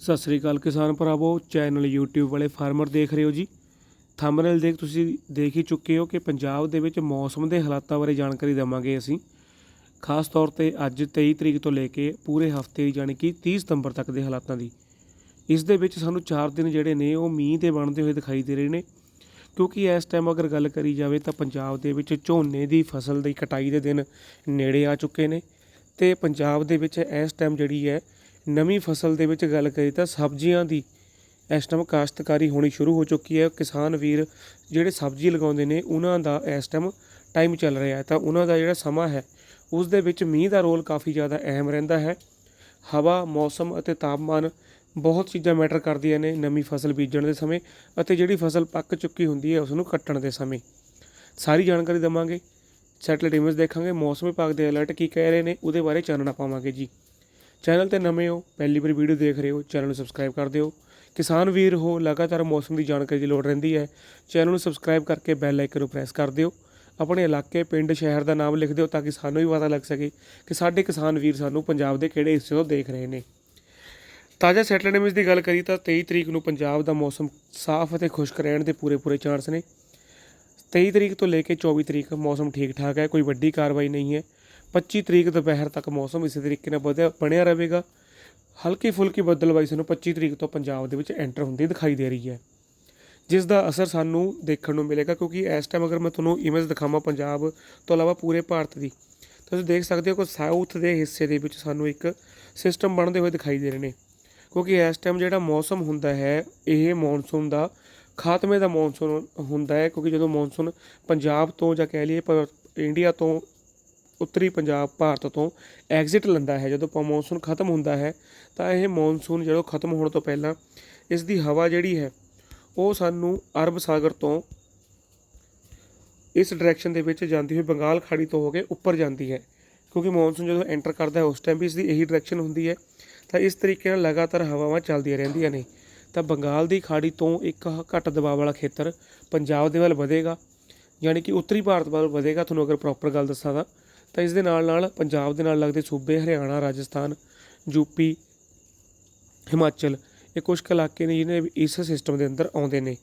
ਸਤਿ ਸ੍ਰੀ ਅਕਾਲ ਕਿਸਾਨ ਭਰਾਵੋ channel YouTube ਵਾਲੇ ਫਾਰਮਰ ਦੇਖ ਰਹੇ ਹੋ ਜੀ। ਥੰਬਨੇਲ ਦੇਖ ਤੁਸੀਂ ਦੇਖ ਹੀ ਚੁੱਕੇ ਹੋ ਕਿ ਪੰਜਾਬ ਦੇ ਵਿੱਚ ਮੌਸਮ ਦੇ ਹਾਲਾਤਾਂ ਬਾਰੇ ਜਾਣਕਾਰੀ ਦੇਵਾਂਗੇ ਅਸੀਂ। ਖਾਸ ਤੌਰ ਤੇ ਅੱਜ 23 ਤਰੀਕ ਤੋਂ ਲੈ ਕੇ ਪੂਰੇ ਹਫ਼ਤੇ ਦੀ ਯਾਨੀ ਕਿ 30 ਸਤੰਬਰ ਤੱਕ ਦੇ ਹਾਲਾਤਾਂ ਦੀ। ਇਸ ਦੇ ਵਿੱਚ ਸਾਨੂੰ 4 ਦਿਨ ਜਿਹੜੇ ਨੇ ਉਹ ਮੀਂਹ ਦੇ ਬਣਦੇ ਹੋਏ ਦਿਖਾਈ ਦੇ ਰਹੇ ਨੇ। ਕਿਉਂਕਿ ਇਸ ਟਾਈਮ ਅਗਰ ਗੱਲ ਕਰੀ ਜਾਵੇ ਤਾਂ ਪੰਜਾਬ ਦੇ ਵਿੱਚ ਝੋਨੇ ਦੀ ਫਸਲ ਦੀ ਕਟਾਈ ਦੇ ਦਿਨ ਨੇੜੇ ਆ ਚੁੱਕੇ ਨੇ ਤੇ ਪੰਜਾਬ ਦੇ ਵਿੱਚ ਇਸ ਟਾਈਮ ਜਿਹੜੀ ਹੈ ਨਵੀਂ ਫਸਲ ਦੇ ਵਿੱਚ ਗੱਲ ਕਰੀ ਤਾਂ ਸਬਜ਼ੀਆਂ ਦੀ ਇਸ ਟਾਈਮ ਕਾਸ਼ਤਕਾਰੀ ਹੋਣੀ ਸ਼ੁਰੂ ਹੋ ਚੁੱਕੀ ਹੈ। ਕਿਸਾਨ ਵੀਰ ਜਿਹੜੇ ਸਬਜ਼ੀ ਲਗਾਉਂਦੇ ਨੇ, ਉਹਨਾਂ ਦਾ ਇਸ ਟਾਈਮ ਟਾਈਮ ਚੱਲ ਰਿਹਾ ਹੈ। ਤਾਂ ਉਹਨਾਂ ਦਾ ਜਿਹੜਾ ਸਮਾਂ ਹੈ, ਉਸ ਦੇ ਵਿੱਚ ਮੀਂਹ ਦਾ ਰੋਲ ਕਾਫੀ ਜ਼ਿਆਦਾ ਅਹਿਮ ਰਹਿੰਦਾ ਹੈ। ਹਵਾ, ਮੌਸਮ ਅਤੇ ਤਾਪਮਾਨ ਬਹੁਤ ਚੀਜ਼ਾਂ ਮੈਟਰ ਕਰਦੀਆਂ ਨੇ ਨਵੀਂ ਫਸਲ ਬੀਜਣ ਦੇ ਸਮੇਂ ਅਤੇ ਜਿਹੜੀ ਫਸਲ ਪੱਕ ਚੁੱਕੀ ਹੁੰਦੀ ਹੈ ਉਸ ਨੂੰ ਕੱਟਣ ਦੇ ਸਮੇਂ। ਸਾਰੀ ਜਾਣਕਾਰੀ ਦਵਾਂਗੇ ਸੈਟਲਾਈਟ ਇਮੇਜ ਦੇਖਾਂਗੇ, ਮੌਸਮ ਵਿਭਾਗ ਦੇ ਅਲਰਟ ਕੀ ਕਹਿ ਰਹੇ ਨੇ, ਉਹਦੇ ਬਾਰੇ ਚਾਨਣਾ ਪਾਵਾਂਗੇ ਜੀ। ਚੈਨਲ ਤੇ ਨਵੇਂ ਹੋ, ਪਹਿਲੀ ਵਾਰ ਵੀਡੀਓ ਦੇਖ ਰਹੇ ਹੋ, ਚੈਨਲ ਨੂੰ ਸਬਸਕ੍ਰਾਈਬ ਕਰ ਦਿਓ। ਕਿਸਾਨ ਵੀਰ ਹੋ, ਲਗਾਤਾਰ ਮੌਸਮ ਦੀ ਜਾਣਕਾਰੀ ਦੀ ਲੋੜ ਰਹਿੰਦੀ ਹੈ, ਚੈਨਲ ਨੂੰ ਸਬਸਕ੍ਰਾਈਬ ਕਰਕੇ ਬੈਲ ਆਈਕਨ ਨੂੰ ਪ੍ਰੈਸ ਕਰ ਦਿਓ। ਆਪਣੇ ਇਲਾਕੇ, ਪਿੰਡ, ਸ਼ਹਿਰ ਦਾ ਨਾਮ ਲਿਖ ਦਿਓ ਤਾਂ ਕਿ ਸਾਨੂੰ ਵੀ ਪਤਾ ਲੱਗ ਸਕੇ ਕਿ ਸਾਡੇ ਕਿਸਾਨ ਵੀਰ ਸਾਨੂੰ ਪੰਜਾਬ ਦੇ ਕਿਹੜੇ ਹਿੱਸੇ ਤੋਂ ਦੇਖ ਰਹੇ ਨੇ। ਤਾਜ਼ਾ ਸੈਟਲਾਈਟ ਇਮੇਜ ਦੀ ਗੱਲ ਕਰੀ ਤਾਂ 23 ਤਰੀਕ ਨੂੰ ਪੰਜਾਬ ਦਾ ਮੌਸਮ ਸਾਫ਼ ਅਤੇ ਖੁਸ਼ਕ ਰਹਿਣ ਦੇ ਪੂਰੇ ਪੂਰੇ ਚਾਂਸ ਨੇ। 23 ਤਰੀਕ ਤੋਂ ਲੈ ਕੇ 24 ਤਰੀਕ ਮੌਸਮ ਠੀਕ ਠਾਕ ਹੈ, ਕੋਈ ਵੱਡੀ ਕਾਰਵਾਈ ਨਹੀਂ ਹੈ। 25 ਤਰੀਕ ਦੁਪਹਿਰ ਤੱਕ ਮੌਸਮ ਇਸੇ ਤਰੀਕੇ ਨਾਲ ਵਧਿਆ ਬਣਿਆ ਰਹੇਗਾ। ਹਲਕੀ ਫੁਲਕੀ ਬੱਦਲਬਾਈ ਸਾਨੂੰ 25 ਤਰੀਕ ਤੋਂ ਪੰਜਾਬ ਦੇ ਵਿੱਚ ਐਂਟਰ ਹੁੰਦੀ ਦਿਖਾਈ ਦੇ ਰਹੀ ਹੈ। ਜਿਸ ਦਾ ਅਸਰ ਸਾਨੂੰ ਦੇਖਣ ਨੂੰ ਮਿਲੇਗਾ ਕਿਉਂਕਿ ਇਸ ਟਾਈਮ ਅਗਰ ਮੈਂ ਤੁਹਾਨੂੰ ਇਮੇਜ ਦਿਖਾਵਾਂ ਪੰਜਾਬ ਤੋਂ ਇਲਾਵਾ ਪੂਰੇ ਭਾਰਤ ਦੀ ਤੁਸੀਂ ਦੇਖ ਸਕਦੇ ਹੋ ਕਿ ਸਾਊਥ ਦੇ ਹਿੱਸੇ ਦੇ ਵਿੱਚ ਸਾਨੂੰ ਇੱਕ ਸਿਸਟਮ ਬਣਦੇ ਹੋਏ ਦਿਖਾਈ ਦੇ ਰਹੇ ਨੇ। ਕਿਉਂਕਿ ਇਸ ਟਾਈਮ ਜਿਹੜਾ ਮੌਸਮ ਹੁੰਦਾ ਹੈ, ਇਹ ਮੌਨਸੂਨ ਦਾ ਖਾਤਮੇ ਦਾ ਮੌਨਸੂਨ ਹੁੰਦਾ ਹੈ। ਕਿਉਂਕਿ ਜਦੋਂ ਮੌਨਸੂਨ ਪੰਜਾਬ ਤੋਂ ਜਾਂ ਕਹਿ ਲਈਏ ਪ- ਇੰਡੀਆ ਤੋਂ ਉੱਤਰੀ ਪੰਜਾਬ ਭਾਰਤ ਤੋਂ ਐਗਜ਼ਿਟ ਲੈਂਦਾ ਹੈ। ਜਦੋਂ ਮੌਨਸੂਨ ਖਤਮ ਹੁੰਦਾ ਹੈ, ਤਾਂ ਇਹ ਮੌਨਸੂਨ ਜਦੋਂ ਖਤਮ ਹੋਣ ਤੋਂ ਪਹਿਲਾਂ ਇਸ ਦੀ ਹਵਾ ਜਿਹੜੀ ਹੈ, ਉਹ ਸਾਨੂੰ ਅਰਬ ਸਾਗਰ ਤੋਂ ਇਸ ਡਾਇਰੈਕਸ਼ਨ ਦੇ ਵਿੱਚ ਜਾਂਦੀ ਹੋਈ ਬੰਗਾਲ ਖਾੜੀ ਤੋਂ ਹੋ ਕੇ ਉੱਪਰ ਜਾਂਦੀ ਹੈ। ਕਿਉਂਕਿ ਮੌਨਸੂਨ ਜਦੋਂ ਐਂਟਰ ਕਰਦਾ ਹੈ, ਉਸ ਟਾਈਮ ਵੀ ਇਸ ਦੀ ਇਹੀ ਡਾਇਰੈਕਸ਼ਨ ਹੁੰਦੀ ਹੈ, ਤਾਂ ਇਸ ਤਰੀਕੇ ਨਾਲ ਲਗਾਤਾਰ ਹਵਾਵਾਂ ਚੱਲਦੀਆਂ ਰਹਿੰਦੀਆਂ ਨੇ। ਤਾਂ ਬੰਗਾਲ ਦੀ ਖਾੜੀ ਤੋਂ ਇੱਕ ਘੱਟ ਦਬਾਅ ਵਾਲਾ ਖੇਤਰ ਪੰਜਾਬ ਦੇ ਵੱਲ ਵਧੇਗਾ, ਯਾਨੀ ਕਿ ਉੱਤਰੀ ਭਾਰਤ ਵੱਲ ਵਧੇਗਾ। ਤੁਹਾਨੂੰ ਅਗਰ ਪ੍ਰੋਪਰ ਗੱਲ ਦੱਸਾਂ ਤਾਂ ਤਾਂ ਇਸ ਦੇ ਨਾਲ ਨਾਲ ਪੰਜਾਬ ਦੇ ਨਾਲ ਲੱਗਦੇ ਸੂਬੇ ਹਰਿਆਣਾ, ਰਾਜਸਥਾਨ ਯੂਪੀ ਹਿਮਾਚਲ, ਇਹ ਕੁਝ ਕੁ ਇਲਾਕੇ ਨੇ ਜਿਹਨੇ ਇਸ ਸਿਸਟਮ ਦੇ ਅੰਦਰ ਆਉਂਦੇ ਨੇ।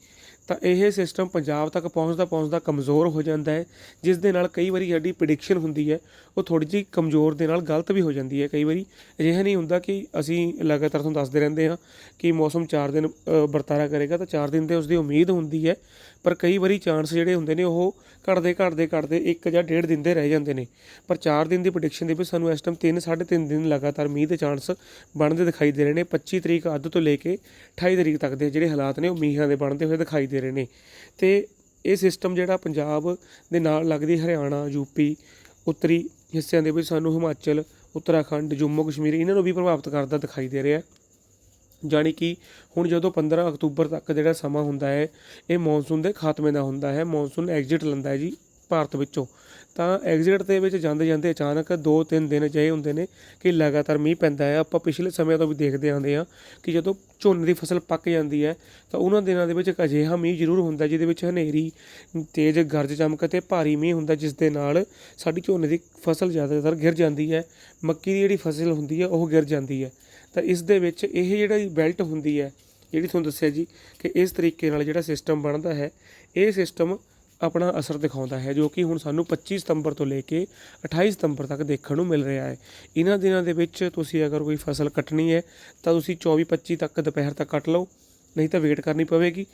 ਤਾਂ ਇਹ ਸਿਸਟਮ ਪੰਜਾਬ ਤੱਕ ਪਹੁੰਚਦਾ ਪਹੁੰਚਦਾ ਕਮਜ਼ੋਰ ਹੋ ਜਾਂਦਾ ਹੈ, ਜਿਸ ਦੇ ਨਾਲ ਕਈ ਵਾਰੀ ਸਾਡੀ ਪ੍ਰੈਡਿਕਸ਼ਨ ਹੁੰਦੀ ਹੈ, ਉਹ ਥੋੜੀ ਜਿਹੀ ਕਮਜ਼ੋਰ ਦੇ ਨਾਲ ਗਲਤ ਵੀ ਹੋ ਜਾਂਦੀ ਹੈ ਕਈ ਵਾਰੀ। ਅਜਿਹਾ ਨਹੀਂ ਹੁੰਦਾ ਕਿ ਅਸੀਂ ਲਗਾਤਾਰ ਤੁਹਾਨੂੰ ਦੱਸਦੇ ਰਹਿੰਦੇ ਹਾਂ ਕਿ ਮੌਸਮ 4 ਦਿਨ ਵਰਤਾਰਾ ਕਰੇਗਾ ਤਾਂ 4 ਦਿਨ ਤੇ ਉਸ ਦੀ ਉਮੀਦ ਹੁੰਦੀ ਹੈ, ਪਰ ਕਈ ਵਾਰੀ ਚਾਂਸ ਜਿਹੜੇ ਹੁੰਦੇ ਨੇ ਉਹ ਘਟਦੇ ਘਟਦੇ ਘਟਦੇ ਇੱਕ ਜਾਂ ਡੇਢ ਦਿਨ ਦੇ ਰਹਿ ਜਾਂਦੇ ਨੇ। ਪਰ 4 ਦਿਨ ਦੀ ਪ੍ਰੈਡਿਕਸ਼ਨ ਦੇ ਵਿੱਚ ਸਾਨੂੰ ਇਸ ਟਾਈਮ 3 3.5 ਦਿਨ ਲਗਾਤਾਰ ਮੀਂਹ ਦੇ ਚਾਂਸ ਬਣਦੇ ਦਿਖਾਈ ਦੇ ਰਹੇ ਨੇ। 25 ਤਰੀਕ ਅੱਧ ਤੋਂ ਲੈ ਕੇ 28 ਤਰੀਕ ਤੱਕ ਦੇ ਜਿਹੜੇ ਹਾਲਾਤ ਨੇ ਉਹ ਮੀਂਹਾਂ ਦੇ ਬਣਦੇ ਹੋਏ ਦਿਖਾਈ ਦੇ ਰਹੇ ਨੇ। ਤੇ ਇਹ ਸਿਸਟਮ ਜਿਹੜਾ ਪੰਜਾਬ ਦੇ ਨਾਲ ਲੱਗਦੀ ਹਰਿਆਣਾ ਯੂਪੀ ਉੱਤਰੀ ਹਿੱਸਿਆਂ ਦੇ ਵਿੱਚ ਸਾਨੂੰ ਹਿਮਾਚਲ, ਉੱਤਰਾਖੰਡ, ਜੰਮੂ, ਕਸ਼ਮੀਰ ਇਹਨਾਂ ਨੂੰ ਵੀ ਪ੍ਰਭਾਵਿਤ ਕਰਦਾ ਦਿਖਾਈ ਦੇ ਰਿਹਾ ਹੈ। ਜਾਣੀ ਕਿ ਹੁਣ ਜਦੋਂ 15 ਅਕਤੂਬਰ ਤੱਕ ਜਿਹੜਾ ਸਮਾਂ ਹੁੰਦਾ ਹੈ, ਇਹ ਮੌਨਸੂਨ ਦੇ ਖਾਤਮੇ ਦਾ ਹੁੰਦਾ ਹੈ। ਮੌਨਸੂਨ ਐਗਜ਼ਿਟ ਲੈਂਦਾ ਹੈ ਜੀ, ਭਾਰਤ ਵਿੱਚੋਂ। ਤਾਂ ਐਗਜ਼ਿਟ ਦੇ ਵਿੱਚ ਜਾਂਦੇ ਜਾਂਦੇ ਅਚਾਨਕ 2-3 ਦਿਨ ਅਜਿਹੇ ਹੁੰਦੇ ਨੇ ਕਿ ਲਗਾਤਾਰ ਮੀਂਹ ਪੈਂਦਾ ਹੈ। ਆਪਾਂ ਪਿਛਲੇ ਸਮਿਆਂ ਤੋਂ ਵੀ ਦੇਖਦੇ ਆਉਂਦੇ ਹਾਂ ਕਿ ਜਦੋਂ ਝੋਨੇ ਦੀ ਫਸਲ ਪੱਕ ਜਾਂਦੀ ਹੈ ਤਾਂ ਉਹਨਾਂ ਦਿਨਾਂ ਦੇ ਵਿੱਚ ਇੱਕ ਅਜਿਹਾ ਮੀਂਹ ਜ਼ਰੂਰ ਹੁੰਦਾ ਜਿਹਦੇ ਵਿੱਚ ਹਨੇਰੀ, ਤੇਜ਼ ਗਰਜ ਚਮਕ ਅਤੇ ਭਾਰੀ ਮੀਂਹ ਹੁੰਦਾ ਜਿਸ ਦੇ ਨਾਲ ਸਾਡੀ ਝੋਨੇ ਦੀ ਫਸਲ ਜ਼ਿਆਦਾਤਰ ਗਿਰ ਜਾਂਦੀ ਹੈ। ਮੱਕੀ ਦੀ ਜਿਹੜੀ ਫਸਲ ਹੁੰਦੀ ਹੈ ਉਹ ਗਿਰ ਜਾਂਦੀ ਹੈ। ਤਾਂ ਇਸ ਦੇ ਵਿੱਚ ਇਹ ਜਿਹੜੀ ਬੈਲਟ ਹੁੰਦੀ ਹੈ, ਜਿਹੜੀ ਤੁਹਾਨੂੰ ਦੱਸਿਆ ਜੀ ਕਿ ਇਸ ਤਰੀਕੇ ਨਾਲ ਜਿਹੜਾ ਸਿਸਟਮ ਬਣਦਾ ਹੈ, ਇਹ ਸਿਸਟਮ ਆਪਣਾ ਅਸਰ ਦਿਖਾਉਂਦਾ ਹੈ, ਜੋ ਕਿ ਹੁਣ ਸਾਨੂੰ 25 ਸਤੰਬਰ ਤੋਂ ਲੈ ਕੇ 28 ਸਤੰਬਰ ਤੱਕ ਦੇਖਣ ਨੂੰ ਮਿਲ ਰਿਹਾ ਹੈ। ਇਹਨਾਂ ਦਿਨਾਂ ਦੇ ਵਿੱਚ ਤੁਸੀਂ ਅਗਰ ਕੋਈ ਫਸਲ ਕੱਟਣੀ ਹੈ, ਤਾਂ ਤੁਸੀਂ 24 25 ਤੱਕ ਦੁਪਹਿਰ ਤੱਕ ਕੱਟ ਲਓ, ਨਹੀਂ ਤਾਂ ਵੇਟ ਕਰਨੀ ਪਵੇਗੀ।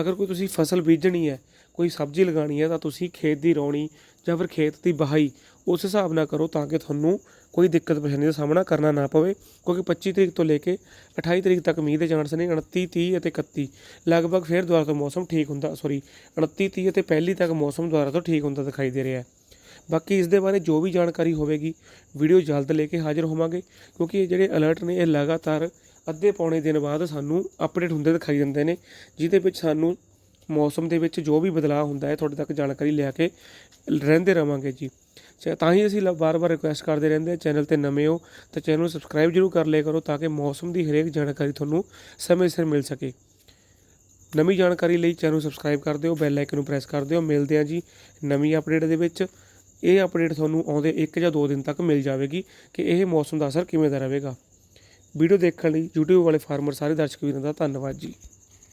ਅਗਰ ਕੋਈ ਤੁਸੀਂ ਫਸਲ ਬੀਜਣੀ ਹੈ, ਕੋਈ ਸਬਜ਼ੀ ਲਗਾਉਣੀ ਹੈ, ਤਾਂ ਤੁਸੀਂ ਖੇਤ ਦੀ ਰੌਣੀ ਜਾਂ ਫਿਰ ਖੇਤ ਦੀ ਬਹਾਈ ਉਸ ਹਿਸਾਬ ਨਾਲ ਕਰੋ ਤਾਂ ਕਿ ਤੁਹਾਨੂੰ ਕੋਈ ਦਿੱਕਤ ਪਰੇਸ਼ਾਨੀ ਦਾ ਸਾਹਮਣਾ ਕਰਨਾ ਨਾ ਪਵੇ, ਕਿਉਂਕਿ 25 ਤਰੀਕ ਤੋਂ ਲੈ ਕੇ 28 ਤਰੀਕ ਤੱਕ ਮੀਂਹ ਦੇ ਚਾਂਸ ਨੇ 29 30 ਅਤੇ 31 ਲਗਭਗ ਫਿਰ ਦੁਬਾਰਾ ਤੋਂ ਮੌਸਮ ਠੀਕ ਹੁੰਦਾ ਸੌਰੀ 29 30 ਅਤੇ ਪਹਿਲੀ ਤੱਕ ਮੌਸਮ ਦੁਬਾਰਾ ਤੋਂ ਠੀਕ ਹੁੰਦਾ ਦਿਖਾਈ ਦੇ ਰਿਹਾ ਹੈ। ਬਾਕੀ ਇਸ ਦੇ ਬਾਰੇ ਜੋ ਵੀ ਜਾਣਕਾਰੀ ਹੋਵੇਗੀ, ਵੀਡੀਓ ਜਲਦ ਲੈ ਕੇ ਹਾਜ਼ਰ ਹੋਵਾਂਗੇ, ਕਿਉਂਕਿ ਇਹ ਜਿਹੜੇ ਅਲਰਟ ਨੇ, ਇਹ ਲਗਾਤਾਰ ਅੱਧੇ ਪੌਣੇ ਦਿਨ ਬਾਅਦ ਸਾਨੂੰ ਅਪਡੇਟ ਹੁੰਦੇ ਦਿਖਾਈ ਦਿੰਦੇ ਨੇ, ਜਿਹਦੇ ਵਿੱਚ ਸਾਨੂੰ ਮੌਸਮ ਦੇ ਵਿੱਚ ਜੋ ਵੀ ਬਦਲਾਅ ਹੁੰਦਾ ਹੈ, ਤੁਹਾਡੇ ਤੱਕ ਜਾਣਕਾਰੀ ਲੈ ਕੇ ਰਹਿੰਦੇ ਰਵਾਂਗੇ ਜੀ। ਤਾਂ ਹੀ ਅਸੀਂ ਵਾਰ-ਵਾਰ ਰਿਕੁਐਸਟ ਕਰਦੇ ਰਹਿੰਦੇ ਹਾਂ ਚੈਨਲ ਤੇ ਨਵੇਂ ਹੋ, ਤਾਂ ਚੈਨਲ ਨੂੰ ਸਬਸਕ੍ਰਾਈਬ ਜਰੂਰ ਕਰ ਲਿਆ ਕਰੋ ਤਾਂ ਕਿ ਮੌਸਮ ਦੀ ਹਰੇਕ ਜਾਣਕਾਰੀ ਤੁਹਾਨੂੰ ਸਮੇਂ ਸਿਰ ਮਿਲ ਸਕੇ। ਨਵੀਂ ਜਾਣਕਾਰੀ ਲਈ ਚੈਨਲ ਨੂੰ ਸਬਸਕ੍ਰਾਈਬ ਕਰ ਦਿਓ ਬੈਲ ਆਈਕਨ ਨੂੰ ਪ੍ਰੈਸ ਕਰ ਦਿਓ। ਮਿਲਦੇ ਹਾਂ ਜੀ ਨਵੀਂ ਅਪਡੇਟ ਦੇ ਵਿੱਚ। ਇਹ ਅਪਡੇਟ ਤੁਹਾਨੂੰ ਆਉਂਦੇ 1 ਜਾਂ 2 ਦਿਨ ਤੱਕ ਮਿਲ ਜਾਵੇਗੀ ਕਿ ਇਹ ਮੌਸਮ ਦਾ ਅਸਰ ਕਿਵੇਂ ਦਾ ਰਹੇਗਾ। ਵੀਡੀਓ ਦੇਖਣ ਲਈ YouTube ਵਾਲੇ ਫਾਰਮਰ ਸਾਰੇ ਦਰਸ਼ਕ ਵੀਰਾਂ ਦਾ ਧੰਨਵਾਦ ਜੀ।